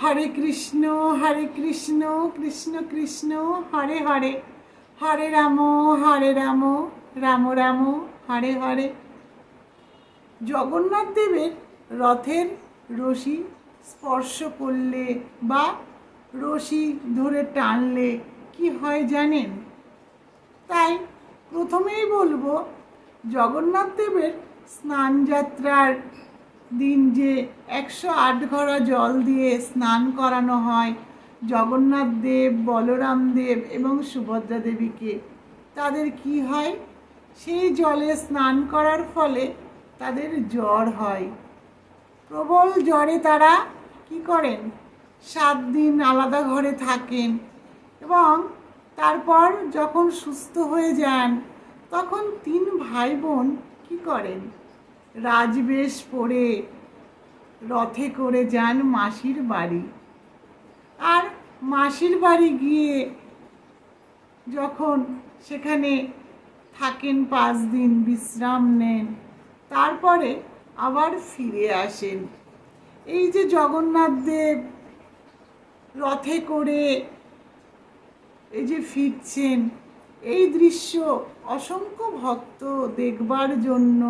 হরে কৃষ্ণ হরে কৃষ্ণ কৃষ্ণ কৃষ্ণ, হরে হরে। হরে রাম হরে রাম রাম রাম, হরে হরে। জগন্নাথ দেবের রথের রশি স্পর্শ করলে বা রশি ধরে টানলে কি হয় জানেন? তাই প্রথমেই বলব, জগন্নাথ দেবের স্নান যাত্রার দিন যে একশো আট ঘড়া জল দিয়ে স্নান করানো হয়, জগন্নাথ দেব, বলরাম দেব এবং সুভদ্রা দেবীকে। তাদের কি হয়? সেই জলে স্নান করার ফলে তাদের জ্বর হয়। প্রবল জ্বরে তারা কি করেন? সাত দিন আলাদা ঘরে থাকেন এবং তারপর যখন সুস্থ হয়ে যান, তখন তিন ভাই বোন কী করেন? রাজবেশ পরে রথে করে যান মাসির বাড়ি। আর মাসির বাড়ি গিয়ে যখন সেখানে থাকেন পাঁচ দিন বিশ্রাম নেন, তারপরে আবার ফিরে আসেন। এই যে জগন্নাথ দেব রথে করে এই যে ফিরছেন, এই দৃশ্য অসংখ্য ভক্ত দেখবার জন্য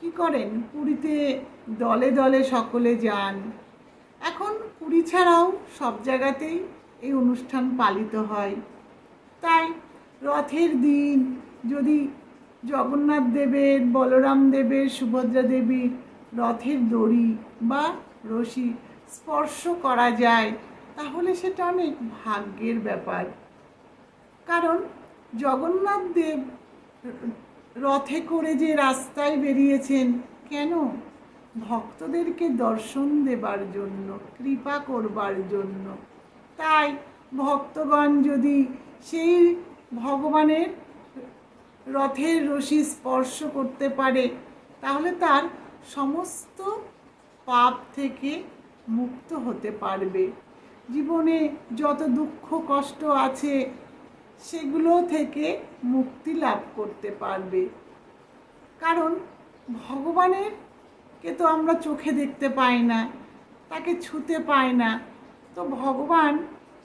কি করেন? পুরীতে দলে দলে সকলে যান। এখন পুরী ছাড়াও সব জায়গাতেই এই অনুষ্ঠান পালিত হয়। তাই রথের দিন যদি জগন্নাথ দেবের, বলরাম দেবের, সুভদ্রা দেবীর রথের দড়ি বা রশি স্পর্শ করা যায়, তাহলে সেটা অনেক ভাগ্যের ব্যাপার। কারণ জগন্নাথ দেব রথে করে যে রাস্তায় বেরিয়েছেন, কেন? ভক্তদেরকে দর্শন দেবার জন্য, কৃপা করবার জন্য। তাই ভক্তগণ যদি সেই ভগবানের রথের রশি স্পর্শ করতে পারে, তাহলে তার সমস্ত পাপ থেকে মুক্ত হতে পারবে। জীবনে যত দুঃখ কষ্ট আছে সেগুলো থেকে মুক্তি লাভ করতে পারবে। কারণ ভগবানের কে তো আমরা চোখে দেখতে পাই না, তাকে ছুতে পাই না। তো ভগবান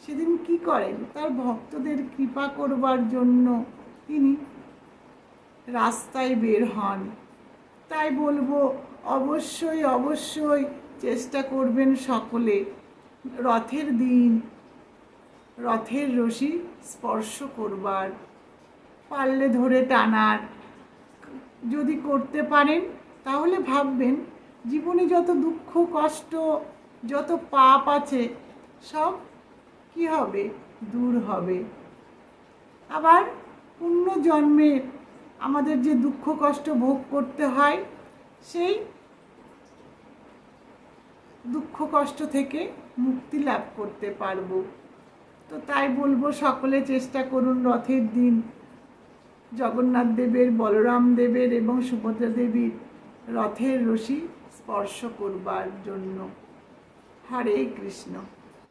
সেদিন কি করেন? তার ভক্তদের কৃপা করবার জন্য তিনি রাস্তায় বের হন। তাই বলব, অবশ্যই অবশ্যই চেষ্টা করবেন সকলে। রথের দিন রথের রশি স্পর্শ করবার, পারলে ধরে টানার। যদি করতে পারেন, তাহলে ভাববেন, জীবনে যত দুঃখ, কষ্ট, যত পাপ আছে, সব কি হবে? দূর হবে। আবার পূর্ণ জন্মের আমাদের যে দুঃখ, কষ্ট ভোগ করতে হয়, সেই দুঃখ, কষ্ট থেকে মুক্তি লাভ করতে পারব। তো তাই বলব সকলে চেষ্টা করুন রথের দিন। জগন্নাথ দেবের, বলরাম দেবের এবং সুভদ্রা দেবীর রথের রশি স্পর্শ করবার জন্য। হরে কৃষ্ণ।